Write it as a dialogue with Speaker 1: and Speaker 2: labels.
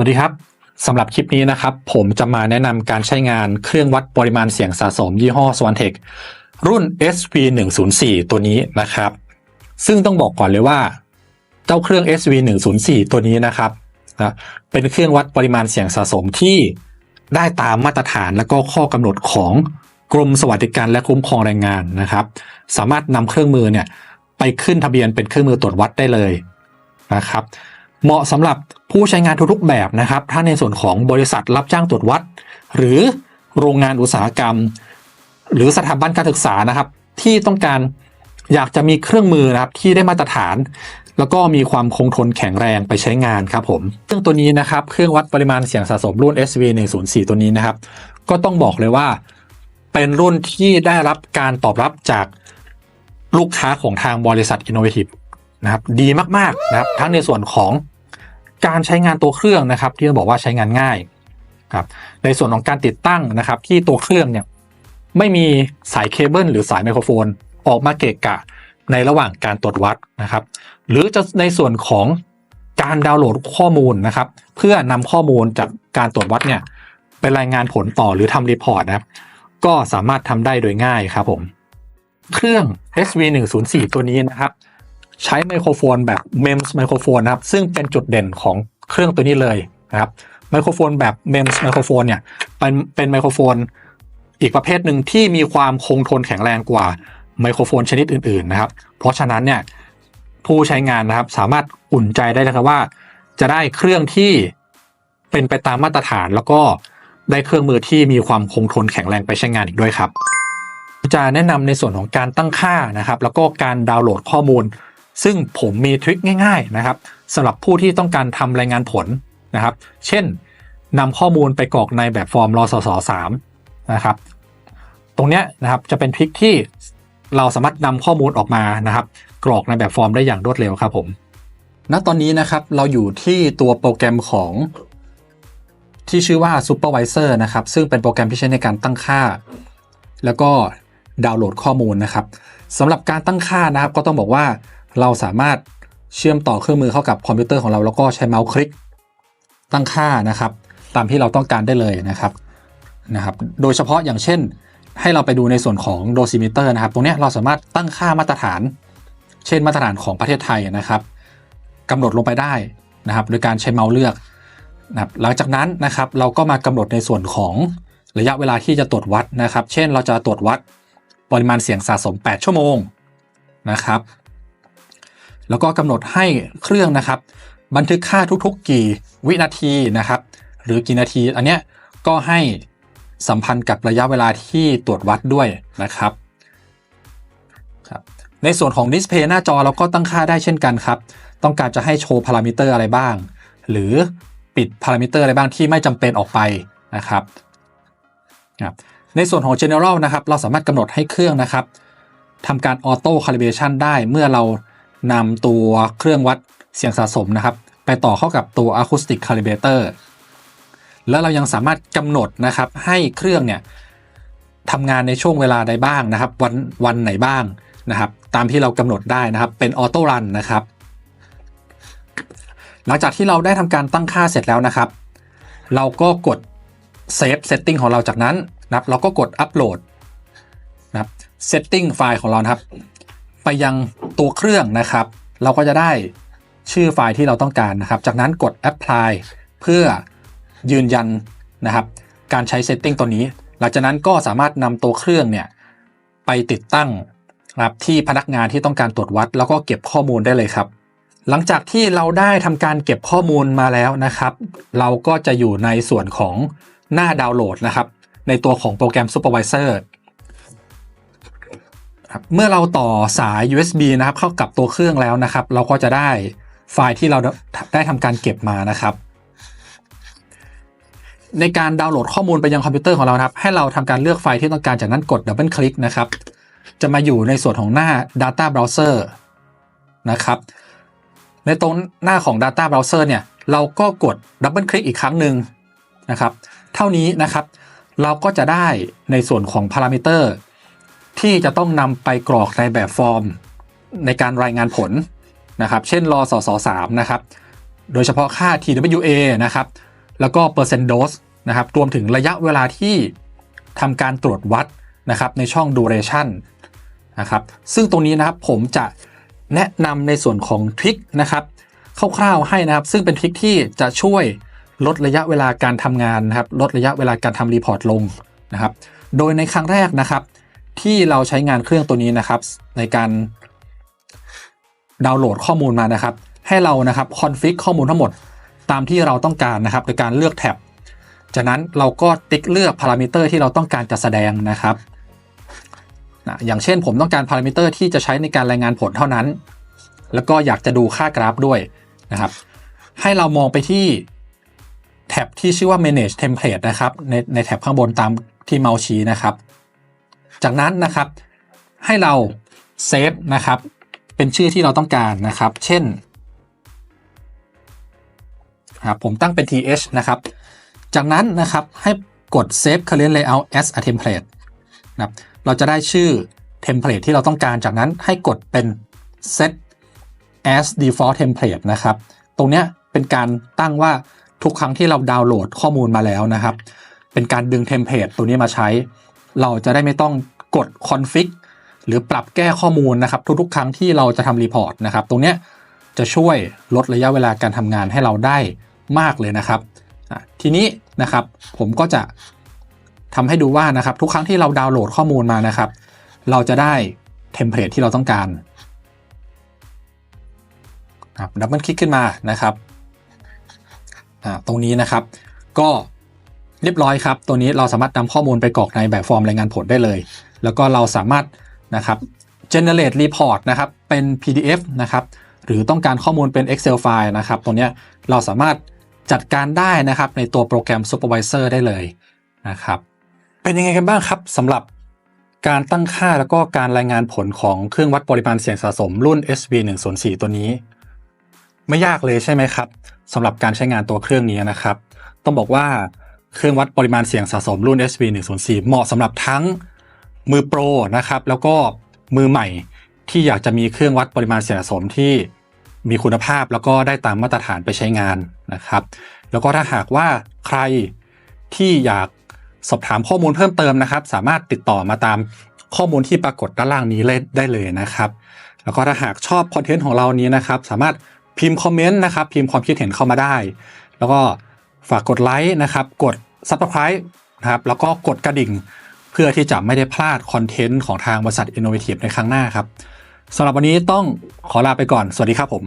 Speaker 1: วัสดีครับสำหรับคลิปนี้นะครับ ผมจะมาแนะนำการใช้งานเครื่องวัดปริมาณเสียงสะสมยี่ห้อ s w a n t e c h รุ่น SV104 ตัวนี้นะครับ ซึ่งต้องบอกก่อนเลยว่า เจ้าเครื่อง SV104 ตัวนี้นะครับนะเป็นเครื่องวัดปริมาณเสียงสะสมที่ได้ตามมาตรฐานและก็ข้อกำหนดของกรมสวัสดิการและคุ้มครองแรงงานนะครับ สามารถนำเครื่องมือเนี่ยไปขึ้นทะเบียนเป็นเครื่องมือตรวจวัดได้เลยนะครับ เหมาะสำหรับผู้ใช้งานทุกๆแบบนะครับ ถ้าในส่วนของบริษัทรับจ้างตรวจวัด หรือโรงงานอุตสาหกรรม หรือสถาบันการศึกษานะครับ ที่ต้องการอยากจะมีเครื่องมือนะครับที่ได้มาตรฐาน แล้วก็มีความคงทนแข็งแรงไปใช้งานครับผมเครื่องตัวนี้นะครับเครื่องวัดปริมาณเสียงสะสมรุ่น SV104 ตัวนี้นะครับ ก็ต้องบอกเลยว่า เป็นรุ่นที่ได้รับการตอบรับจากลูกค้าของทางบริษัท Innovative นะครับดีมากๆนะครับทั้งในส่วนของ การใช้งานตัวเครื่องนะครับที่ต้องบอกว่าใช้งานง่ายครับในส่วนของการติดตั้งนะครับ ที่ตัวเครื่องเนี่ยไม่มีสายเคเบิลหรือสายไมโครโฟน ออกมาเกะกะในระหว่างการตรวจวัดนะครับ หรือจะในส่วนของการดาวน์โหลดข้อมูลนะครับ เพื่อนำข้อมูลจากการตรวจวัดเนี่ยไปรายงานผลต่อหรือทำรีพอร์ตนะครับ ก็สามารถทำได้โดยง่ายครับผม เครื่อง SV104 ตัวนี้นะครับ ใช้ไมโครโฟนแบบ MEMS ไมโครโฟนนะครับ ซึ่งเป็นจุดเด่นของเครื่องตัวนี้เลยนะครับไมโครโฟนแบบ MEMS ไมโครโฟนเนี่ยเป็นเป็นไมโครโฟนอีกประเภทหนึ่งที่มีความคงทนแข็งแรงกว่าไมโครโฟนชนิดอื่นๆนะครับ เพราะฉะนั้นเนี่ยผู้ใช้งานนะครับสามารถอุ่นใจได้เลยครับว่า จะได้เครื่องที่เป็นไปตามมาตรฐานแล้วก็ได้เครื่องมือที่มีความคงทนแข็งแรงไปใช้งานอีกด้วยครับ จะแนะนำในส่วนของการตั้งค่านะครับ แล้วก็การดาวน์โหลดข้อมูล ซึ่งผมมีทริคง่ายๆนะครับสำหรับผู้ที่ต้องการทำรายงานผลนะครับ เช่นนำข้อมูลไปกรอกในแบบฟอร์มรอสส3นะครับ ตรงเนี้ยนะครับจะเป็นทริคที่เราสามารถนำข้อมูลออกมานะครับ กรอกในแบบฟอร์มได้อย่างรวดเร็วครับผมณตอนนี้นะครับเราอยู่ที่ตัวโปรแกรมของที่ชื่อว่า Supervisor นะครับ ซึ่งเป็นโปรแกรมที่ใช้ในการตั้งค่า แล้วก็ดาวน์โหลดข้อมูลนะครับสำหรับการตั้งค่านะครับ ก็ต้องบอกว่า เราสามารถเชื่อมต่อเครื่องมือเข้ากับคอมพิวเตอร์ของเราแล้วก็ใช้เมาส์คลิกตั้งค่านะครับ ตามที่เราต้องการได้เลยนะครับนะครับ โดยเฉพาะอย่างเช่น ให้เราไปดูในส่วนของโดซิมิเตอร์นะครับ ตรงนี้เราสามารถตั้งค่ามาตรฐาน เช่นมาตรฐานของประเทศไทยนะครับกำหนดลงไปได้นะครับ โดยการใช้เมาส์เลือกนะครับหลังจากนั้นนะครับเราก็มากำหนดในส่วนของระยะเวลาที่จะตรวจวัดนะครับ เช่นเราจะตรวจวัดปริมาณเสียงสะสม 8 ชั่วโมงนะครับ แล้วก็กำหนดให้เครื่องนะครับ บันทึกค่าทุกๆ กี่วินาทีนะครับ หรือกี่นาที อันเนี้ยก็ให้สัมพันธ์กับระยะเวลาที่ตรวจวัดด้วยนะครับครับในส่วนของดิสเพย์หน้าจอเราก็ตั้งค่าได้เช่นกันครับ ต้องการจะให้โชว์พารามิเตอร์อะไรบ้าง หรือปิดพารามิเตอร์อะไรบ้างที่ไม่จำเป็นออกไปนะครับครับในส่วนของ general นะครับ เราสามารถกำหนดให้เครื่องนะครับทำการ auto calibration ได้เมื่อเรา นำตัวเครื่องวัดเสียงสะสมนะครับ ไปต่อเข้ากับตัว acoustic calibrator แล้วเรายังสามารถกำหนดนะครับให้เครื่องเนี่ยทำงานในช่วงเวลาใดบ้างนะครับ วันวันไหนบ้างนะครับ ตามที่เรากำหนดได้นะครับเป็น auto run นนะครับ หลังจากที่เราได้ทำการตั้งค่าเสร็จแล้วนะครับ เราก็กด save setting ของเราจากนั้นนะครับ เราก็กด upload นะครับ setting ไฟล์ของเรานะครับ ไปยังตัวเครื่องนะครับ เราก็จะได้ชื่อไฟล์ที่เราต้องการนะครับ จากนั้นกด apply เพื่อยืนยันนะครับ การใช้ setting ตัวนี้ หลังจากนั้นก็สามารถนำตัวเครื่องเนี่ยไปติดตั้งนะครับที่พนักงานที่ต้องการตรวจวัด แล้วก็เก็บข้อมูลได้เลยครับ หลังจากที่เราได้ทำการเก็บข้อมูลมาแล้วนะครับ เราก็จะอยู่ในส่วนของหน้าดาวน์โหลดนะครับ ในตัวของโปรแกรม Supervisor ครับเมื่อเราต่อสาย USB นะครับเข้ากับตัวเครื่องแล้วนะครับ เราก็จะได้ไฟล์ที่เราได้ทำการเก็บมานะครับ ในการดาวน์โหลดข้อมูลไปยังคอมพิวเตอร์ของเราครับ ให้เราทำการเลือกไฟล์ที่ต้องการจากนั้นกดดับเบิลคลิกนะครับ จะมาอยู่ในส่วนของหน้า Data Browser นะครับ ในตรงหน้าของ Data Browser เนี่ยเราก็กดดับเบิลคลิกอีกครั้งหนึ่งนะครับ เท่านี้นะครับ เราก็จะได้ในส่วนของพารามิเตอร์ ที่จะต้องนำไปกรอกในแบบฟอร์มในการรายงานผลนะครับ เช่นรอสส3นะครับ โดยเฉพาะค่า TWA นะครับ แล้วก็เปอร์เซ็นต์โดสนะครับ รวมถึงระยะเวลาที่ทำการตรวจวัดนะครับในช่อง duration นะครับซึ่งตรงนี้นะครับผมจะแนะนำในส่วนของทริคนะครับคร่าวๆให้นะครับ ซึ่งเป็นทริคที่จะช่วยลดระยะเวลาการทำงานนะครับ ลดระยะเวลาการทำรีพอร์ตลงนะครับ โดยในครั้งแรกนะครับ ที่เราใช้งานเครื่องตัวนี้นะครับ ในการดาวน์โหลดข้อมูลมานะครับ ให้เรานะครับคอนฟิกข้อมูลทั้งหมดตามที่เราต้องการนะครับโดยการเลือกแท็บจากนั้นเราก็ติ๊กเลือกพารามิเตอร์ที่เราต้องการจะแสดงนะครับนะอย่างเช่นผมต้องการพารามิเตอร์ที่จะใช้ในการรายงานผลเท่านั้น แล้วก็อยากจะดูค่ากราฟด้วยนะครับ ให้เรามองไปที่แท็บที่ชื่อว่า manage template นะครับ ในในแท็บข้างบนตามที่เมาส์ชี้นะครับ จากนั้นนะครับให้เราเซฟนะครับเป็นชื่อที่เราต้องการนะครับ เช่นครับผมตั้งเป็น th นะครับ จากนั้นนะครับให้กด save current layout as a template นะครับเราจะได้ชื่อเทมเพลตที่เราต้องการจากนั้นให้กดเป็น set as default template นะครับ ตรงนี้เป็นการตั้งว่าทุกครั้งที่เราดาวน์โหลดข้อมูลมาแล้วนะครับ เป็นการดึงเทมเพลตตัวนี้มาใช้ เราจะได้ไม่ต้องกด config หรือปรับแก้ข้อมูลนะครับทุกๆ ครั้งที่เราจะทำรีพอร์ตนะครับตรงเนี้ยจะช่วยลดระยะเวลาการทำงานให้เราได้มากเลยนะครับ ทีนี้นะครับผมก็จะทำให้ดูว่านะครับทุกครั้งที่เราดาวน์โหลดข้อมูลมานะครับ เราจะได้เทมเพลตที่เราต้องการครับดับเบิลคลิกขึ้นมานะครับตรงนี้นะครับ ก็ เรียบร้อยครับ ตัวนี้เราสามารถนำข้อมูลไปกรอกในแบบฟอร์มรายงานผลได้เลย แล้วก็เราสามารถนะครับ generate report นะครับ เป็น PDF นะครับ หรือต้องการข้อมูลเป็น Excel file นะครับตรงเนี้เราสามารถจัดการได้นะครับในตัวโปรแกรม Supervisor ได้เลยนะครับ เป็นยังไงกันบ้างครับสำหรับการตั้งค่าแล้วก็การรายงานผลของเครื่องวัดปริมาณเสียงสะสมรุ่น SV104 ตัวนี้ ไม่ยากเลยใช่ไหมครับสำหรับการใช้งานตัวเครื่องนี้นะครับ ต้องบอกว่า เครื่องวัดปริมาณเสียงสะสมรุ่น SV104 เหมาะสำหรับทั้งมือโปรนะครับ แล้วก็มือใหม่ที่อยากจะมีเครื่องวัดปริมาณเสียงสะสมที่มีคุณภาพแล้วก็ได้ตามมาตรฐานไปใช้งานนะครับ แล้วก็ถ้าหากว่าใครที่อยากสอบถามข้อมูลเพิ่มเติมนะครับ สามารถติดต่อมาตามข้อมูลที่ปรากฏด้านล่างนี้เลยได้เลยนะครับ แล้วก็ถ้าหากชอบคอนเทนต์ของเรานี้นะครับ สามารถพิมพ์คอมเมนต์นะครับ พิมพ์ความคิดเห็นเข้ามาได้ แล้วก็ ฝากกดไลค์นะครับ กด Subscribe นะครับแล้วก็กดกระดิ่ง เพื่อที่จะไม่ได้พลาดคอนเทนต์ของทางบริษัท Innovative ในครั้งหน้าครับสำหรับวันนี้ต้องขอลาไปก่อน สวัสดีครับผม